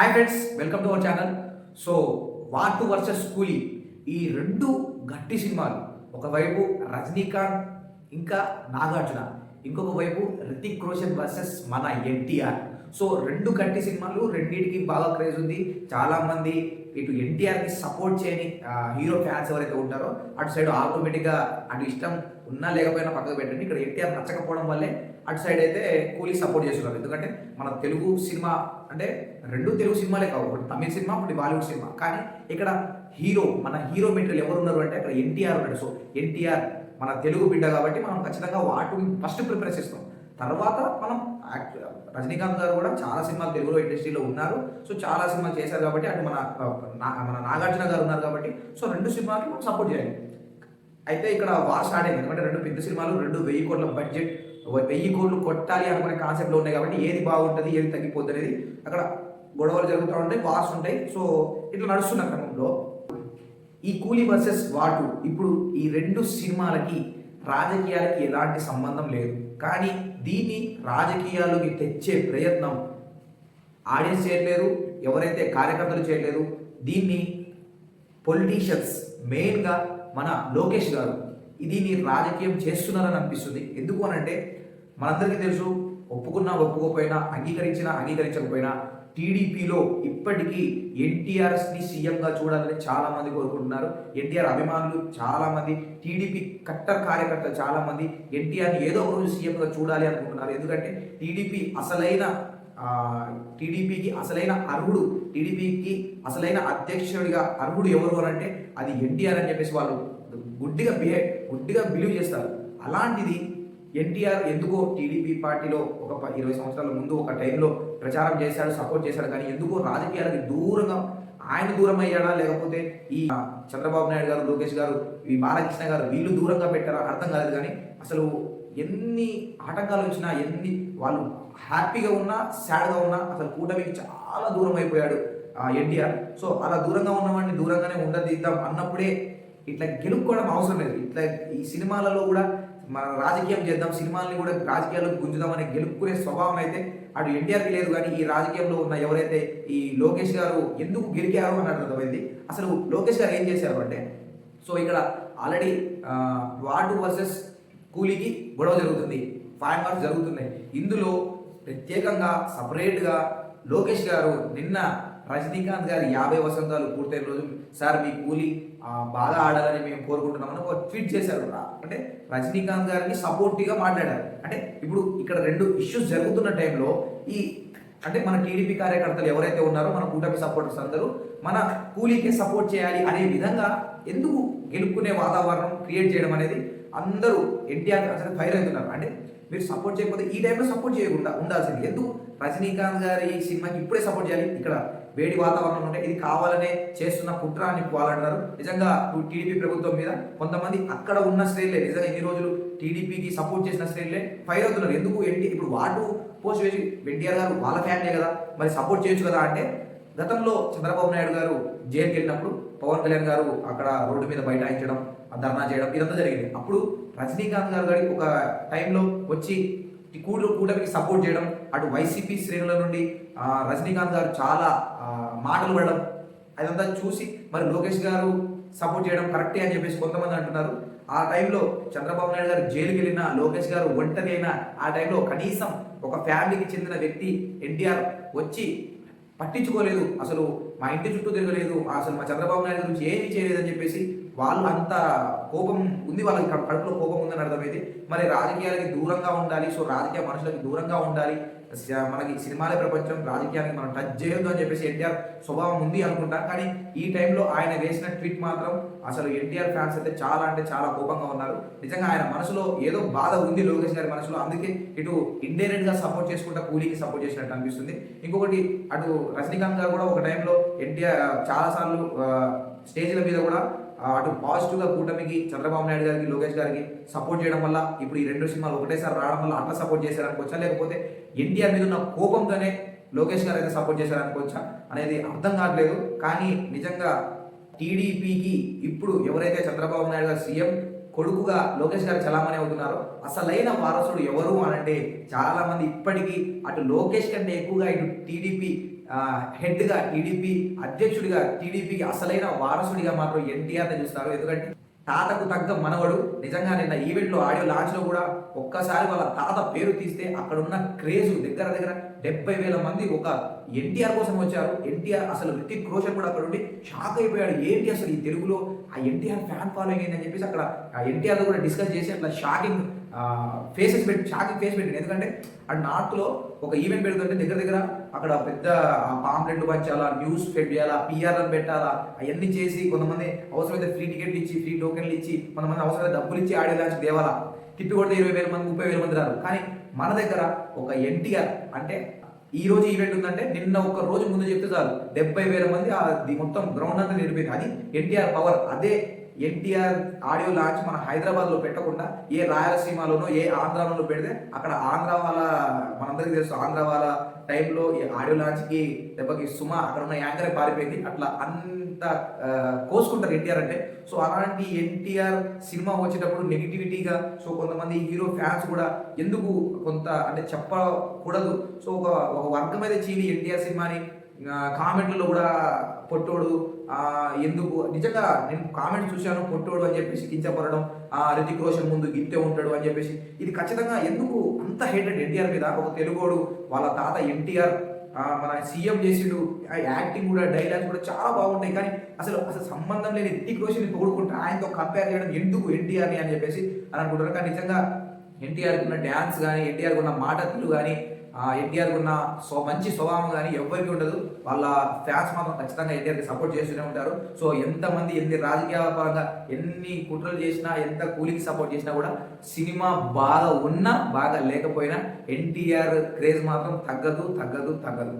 Hi friends welcome to our channel so వాటు versus Coolie ఈ రెండు గట్టి సినిమాలు. ఒకవైపు రజనీకాంత్ ఇంకా నాగార్జున. ఇంకొక వైపు రితిక్ రోషన్ వర్సెస్ మన ఎన్టీఆర్. సో రెండు గట్టి సినిమాలు రెండింటికి బాగా క్రేజ్ ఉంది. చాలామంది ఇటు ఎన్టీఆర్కి సపోర్ట్ చేయని హీరో ఫ్యాన్స్ ఎవరైతే ఉంటారో అటు సైడ్ ఆటోమేటిక్గా అటు ఇష్టం ఉన్నా లేకపోయినా పక్కకు పెట్టండి. ఇక్కడ ఎన్టీఆర్ నచ్చకపోవడం వల్లే అటు సైడ్ అయితే కూలీ సపోర్ట్ చేస్తున్నారు. ఎందుకంటే మన తెలుగు సినిమా అంటే రెండు తెలుగు సినిమాలే కావు. ఒకటి తమిళ సినిమా ఒకటి బాలీవుడ్ సినిమా. కానీ ఇక్కడ హీరో మన హీరో మెటీరియల్ ఎవరు ఉన్నారు అంటే అక్కడ ఎన్టీఆర్ ఉన్నాడు. సో ఎన్టీఆర్ మన తెలుగు బిడ్డ కాబట్టి మనం ఖచ్చితంగా వాటిని ఫస్ట్ ప్రిఫరెన్స్ ఇస్తాం తర్వాత మనం రజనీకాంత్ గారు కూడా చాలా సినిమాలు తెలుగులో ఇండస్ట్రీలో ఉన్నారు. సో చాలా సినిమాలు చేశారు కాబట్టి అటు మన మన నాగార్జున గారు ఉన్నారు కాబట్టి. సో రెండు సినిమాలకి మనం సపోర్ట్ చేయాలి. అయితే ఇక్కడ వార్ స్టార్ట్ అయింది ఎందుకంటే రెండు పెద్ద సినిమాలు రెండు వెయ్యి కోట్ల బడ్జెట్ వెయ్యి కోట్లు కొట్టాలి అనుకునే కాన్సెప్ట్లో ఉన్నాయి కాబట్టి ఏది బాగుంటుంది ఏది తగ్గిపోతుంది అనేది అక్కడ గొడవలు జరుగుతూ ఉంటాయి వార్స్ ఉంటాయి. సో ఇట్లా నడుస్తున్న క్రమంలో ఈ కూలీ వర్సెస్ వాటు ఇప్పుడు ఈ రెండు సినిమాలకి రాజకీయాలకి ఎలాంటి సంబంధం లేదు. కానీ దీన్ని రాజకీయాల్లోకి తెచ్చే ప్రయత్నం ఆడియన్స్ చేయట్లేదు ఎవరైతే కార్యకర్తలు చేయట్లేదు దీన్ని పొలిటీషియన్స్ మెయిన్గా మన లోకేష్ గారు ఇది నీ రాజకీయం చేస్తున్నారని అనిపిస్తుంది. ఎందుకు అని అంటే మనందరికీ తెలుసు ఒప్పుకున్నా ఒప్పుకోకపోయినా అంగీకరించినా అంగీకరించకపోయినా టీడీపీలో ఇప్పటికీ ఎన్టీఆర్ని సీఎంగా చూడాలని చాలామంది కోరుకుంటున్నారు. ఎన్టీఆర్ అభిమానులు చాలామంది టీడీపీ కట్టర్ కార్యకర్తలు చాలామంది ఎన్టీఆర్ని ఏదో ఒక రోజు సీఎంగా చూడాలి అనుకుంటున్నారు. ఎందుకంటే టీడీపీ అసలైన టీడీపీకి అసలైన అర్హుడు టీడీపీకి అసలైన అధ్యక్షుడిగా అర్హుడు ఎవరు అని అంటే అది ఎన్టీఆర్ అని చెప్పేసి వాళ్ళు గుడ్డిగా బిహే గుడ్డిగా బిలీవ్ చేస్తారు. అలాంటిది ఎన్టీఆర్ ఎందుకో టీడీపీ పార్టీలో ఒక ఇరవై సంవత్సరాల ముందు ఒక టైంలో ప్రచారం చేశాడు సపోర్ట్ చేశాడు కానీ ఎందుకో రాజకీయాలకి దూరంగా ఆయన దూరం అయ్యాడా లేకపోతే ఈ చంద్రబాబు నాయుడు గారు లోకేష్ గారు ఈ బాలకృష్ణ గారు వీళ్ళు దూరంగా పెట్టారా అర్థం కాలేదు కానీ అసలు ఎన్ని ఆటంకాలు వచ్చినా ఎన్ని వాళ్ళు హ్యాపీగా ఉన్నా సాడ్గా ఉన్నా అసలు కూటమికి చాలా దూరం అయిపోయాడు ఎన్టీఆర్. సో అలా దూరంగా ఉన్నవాడిని దూరంగానే ఉండదిద్దాం అన్నప్పుడే ఇట్లా గెలుపుకోవడం అవసరం లేదు. ఇట్లా ఈ సినిమాలలో కూడా మన రాజకీయం చేద్దాం సినిమాల్ని కూడా రాజకీయాలకు గుంజుదాం అనే గెలుపుకునే స్వభావం అయితే అటు ఎన్టీఆర్కి లేదు కానీ ఈ రాజకీయంలో ఉన్న ఎవరైతే ఈ లోకేష్ గారు ఎందుకు గెలికారు అని అర్థమైంది అసలు లోకేష్ గారు ఏం చేశారు అంటే సో ఇక్కడ ఆల్రెడీ వార్డు వర్సెస్ కూలీకి గొడవ జరుగుతుంది ఫైవ్ మార్క్స్ జరుగుతున్నాయి. ఇందులో ప్రత్యేకంగా సపరేట్గా లోకేష్ గారు నిన్న రజనీకాంత్ గారి యాభై వసంతాలు పూర్తయిన రోజు సార్ మీ కూలీ బాగా ఆడాలని మేము కోరుకుంటున్నామని ఒక ట్వీట్ చేశారు. అంటే రజనీకాంత్ గారిని సపోర్టివ్గా మాట్లాడారు. అంటే ఇప్పుడు ఇక్కడ రెండు ఇష్యూస్ జరుగుతున్న టైంలో ఈ అంటే మన టీడీపీ కార్యకర్తలు ఎవరైతే ఉన్నారో మన కూటమి సపోర్టర్స్ అందరూ మన కూలీకే సపోర్ట్ చేయాలి అనే విధంగా ఎందుకు గెలుపుకునే వాతావరణం క్రియేట్ చేయడం అనేది అందరూ ఎన్టీఆర్ అసలు ఫైర్ అవుతున్నారు. అంటే మీరు సపోర్ట్ చేయకపోతే ఈ టైంలో సపోర్ట్ చేయకుండా ఉండాల్సింది. ఎందుకు? రజనీకాంత్ గారి సినిమాకి ఇప్పుడే సపోర్ట్ చేయాలి. ఇక్కడ వేడి వాతావరణం ఉంటే ఇది కావాలనే చేస్తున్న కుట్ర అని వాళ్ళంటారు. నిజంగా టీడీపీ ప్రభుత్వం మీద కొంతమంది అక్కడ ఉన్న శ్రేణులే నిజంగా ఎన్ని రోజులు టీడీపీకి సపోర్ట్ చేసిన శ్రేణులే ఫైర్ అవుతున్నారు. ఎందుకు? ఎన్టీ ఇప్పుడు వాటు పోస్ట్ వేసి ఎన్టీఆర్ గారు వాళ్ళ ఫ్యామిలీ కదా. మరి సపోర్ట్ చేయొచ్చు కదా అంటే గతంలో చంద్రబాబు నాయుడు గారు జైలుకి వెళ్ళినప్పుడు పవన్ కళ్యాణ్ గారు అక్కడ రోడ్డు మీద బైఠాయించడం ఆ ధర్నా చేయడం ఇదంతా జరిగింది. అప్పుడు రజనీకాంత్ గారు గారి ఒక టైంలో వచ్చి కూడు కూటమికి సపోర్ట్ చేయడం అటు వైసీపీ శ్రేణుల నుండి రజనీకాంత్ గారు చాలా మాటలు పడడం అదంతా చూసి మరి లోకేష్ గారు సపోర్ట్ చేయడం కరెక్టే అని చెప్పేసి కొంతమంది అంటున్నారు. ఆ టైంలో చంద్రబాబు నాయుడు గారు జైలుకి వెళ్ళిన లోకేష్ గారు ఒంటరి అయినా ఆ టైంలో కనీసం ఒక ఫ్యామిలీకి చెందిన వ్యక్తి ఎన్టీఆర్ వచ్చి పట్టించుకోలేదు. అసలు మా ఇంటి చుట్టూ తిరగలేదు. అసలు మా చంద్రబాబు నాయుడు గురించి ఏమీ చేయలేదని చెప్పేసి వాళ్ళు అంత కోపం ఉంది వాళ్ళకి కడుపులో కోపం ఉందని అర్థమైంది. మరి రాజకీయాలకి దూరంగా ఉండాలి సో రాజకీయ మనుషులకి దూరంగా ఉండాలి. మనకి సినిమాలే ప్రపంచం రాజకీయానికి మనం టచ్ చేయొద్దు అని చెప్పేసి ఎన్టీఆర్ స్వభావం ఉంది అనుకుంటా. కానీ ఈ టైంలో ఆయన వేసిన ట్వీట్ మాత్రం అసలు ఎన్టీఆర్ ఫ్యాన్స్ అయితే చాలా అంటే చాలా కోపంగా ఉన్నారు. నిజంగా ఆయన మనసులో ఏదో బాధ ఉంది లోకేష్ గారి మనసులో. అందుకే ఇటు ఇండైరెక్ట్గా సపోర్ట్ చేసుకుంటా కూలీకి సపోర్ట్ చేసినట్టు అనిపిస్తుంది. ఇంకొకటి అటు రజనీకాంత్ గారు కూడా ఒక టైంలో ఎన్టీఆర్ చాలా సార్లు స్టేజ్ల మీద కూడా అటు పాజిటివ్గా కూటమికి చంద్రబాబు నాయుడు గారికి లోకేష్ గారికి సపోర్ట్ చేయడం వల్ల ఇప్పుడు ఈ రెండు సినిమాలు ఒకటేసారి రావడం వల్ల అట్లా సపోర్ట్ చేశారనుకోవచ్చా? లేకపోతే ఎన్టీఆర్ మీద ఉన్న కోపంతోనే లోకేష్ గారు అయితే సపోర్ట్ చేశారనుకోవచ్చా అనేది అర్థం కావట్లేదు. కానీ నిజంగా టీడీపీకి ఇప్పుడు ఎవరైతే చంద్రబాబు నాయుడు గారు సీఎం కొడుకుగా లోకేష్ గారు చలామణి అవుతున్నారో అసలైన వారసుడు ఎవరు అనంటే అంటే చాలా మంది ఇప్పటికీ అటు లోకేష్ కంటే ఎక్కువగా ఇటు టీడీపీ హెడ్గా టీడీపీ అధ్యక్షుడిగా టీడీపీకి అసలైన వారసుడిగా మాత్రం ఎన్టీఆర్ని చూస్తారు ఎందుకంటే తాతకు తగ్గ మనవడు నిజంగా నిన్న ఈవెంట్లో ఆడియో లాంచ్లో కూడా ఒక్కసారి వాళ్ళ తాత పేరు తీస్తే అక్కడ ఉన్న క్రేజ్ దగ్గర దగ్గర డెబ్బై వేల మంది ఒక ఎన్టీఆర్ కోసం వచ్చారు. ఎన్టీఆర్ అసలు రితిక్ రోషన్ కూడా అక్కడ ఉండి షాక్ అయిపోయాడు. ఏంటి అసలు ఈ తెలుగులో ఆ ఎన్టీఆర్ ఫ్యాన్ ఫాలోయింగ్ ఏంటని చెప్పేసి అక్కడ ఆ ఎన్టీఆర్ కూడా డిస్కస్ చేసి అట్లా షాకింగ్ ఫేసెస్ పెట్టి షాకింగ్ ఫేస్ పెట్టింది. ఎందుకంటే ఆ నార్త్లో ఒక ఈవెంట్ పెడుతుంటే దగ్గర దగ్గర అక్కడ పెద్ద పాంప్లెట్లు పంచాలా న్యూస్ ఫెడ్ చేయాలా పెట్టాలా అవన్నీ చేసి కొంతమంది అవసరమైతే ఫ్రీ టికెట్లు ఇచ్చి ఫ్రీ టోకెన్లు ఇచ్చి కొంతమంది అవసరమైతే డబ్బులు ఇచ్చి ఆడియో దేవాలా. తిప్పి కొడితే ఇరవై వేల మంది ముప్పై వేల మంది రారు. కానీ మన దగ్గర ఒక ఎన్టీఆర్ అంటే ఈ రోజు ఈవెంట్ ఉందంటే నిన్న ఒక రోజు ముందు చెప్తే చాలు. డెబ్బై వేల మంది ఆ మొత్తం గ్రౌండ్ అంతా నిలిపోయింది అది ఎన్టీఆర్ పవర్ అదే ఎన్టీఆర్ ఆడియో లాంచ్ మన హైదరాబాద్లో పెట్టకుండా ఏ రాయలసీమలోనో ఏ ఆంధ్రాలోనో పెడితే అక్కడ ఆంధ్ర వాళ్ళ మనందరికీ తెలుసు ఆంధ్ర వాళ్ళ టైంలో ఈ ఆడియో లాంచ్కి దెబ్బకి సుమ అక్కడ ఉన్న యాంకర్ పారిపోయింది. అట్లా అంత కోసుకుంటారు ఎన్టీఆర్ అంటే. సో అలాంటి ఎన్టీఆర్ సినిమా వచ్చేటప్పుడు నెగిటివిటీగా సో కొంతమంది హీరో ఫ్యాన్స్ కూడా ఎందుకు కొంత అంటే చెప్పకూడదు. సో ఒక ఒక వర్గం అయితే చీలి ఎన్టీఆర్ సినిమాని కామెంట్లో కామెంట్లలో కూడా పొట్టోడు ఆ, ఎందుకు? నిజంగా నేను కామెంట్ చూశాను పొట్టోడు అని చెప్పేసి కించపడడం ఆ రితిక్ రోషన్ ముందు గిట్టే ఉంటాడు అని చెప్పేసి. ఇది ఖచ్చితంగా ఎందుకు అంత హేటెడ్ ఎన్టీఆర్ మీద? ఒక తెలుగోడు వాళ్ళ తాత ఎన్టీఆర్ మన సీఎం చేసిండు యాక్టింగ్ కూడా డైలాగ్స్ కూడా చాలా బాగుంటాయి కానీ అసలు అసలు సంబంధం లేని రితిక్ రోషన్ పొగుడుకుంటే ఆయనతో కంపేర్ చేయడం ఎందుకు ఎన్టీఆర్ని అని చెప్పేసి అని అనుకుంటారు కానీ నిజంగా ఎన్టీఆర్ ఉన్న డ్యాన్స్ కానీ ఎన్టీఆర్ ఉన్న మాట తీరు కానీ ఎన్టీఆర్కి ఉన్న సో మంచి స్వభావం కానీ ఎవరికి ఉండదు. వాళ్ళ ఫ్యాన్స్ మాత్రం ఖచ్చితంగా ఎన్టీఆర్కి సపోర్ట్ చేస్తూనే ఉంటారు. సో ఎంతమంది ఎన్ని రాజకీయ పరంగా ఎన్ని కుట్రలు చేసినా ఎంత కూలికి సపోర్ట్ చేసినా కూడా సినిమా బాగా ఉన్నా బాగా లేకపోయినా ఎన్టీఆర్ క్రేజ్ మాత్రం తగ్గదు తగ్గదు తగ్గదు.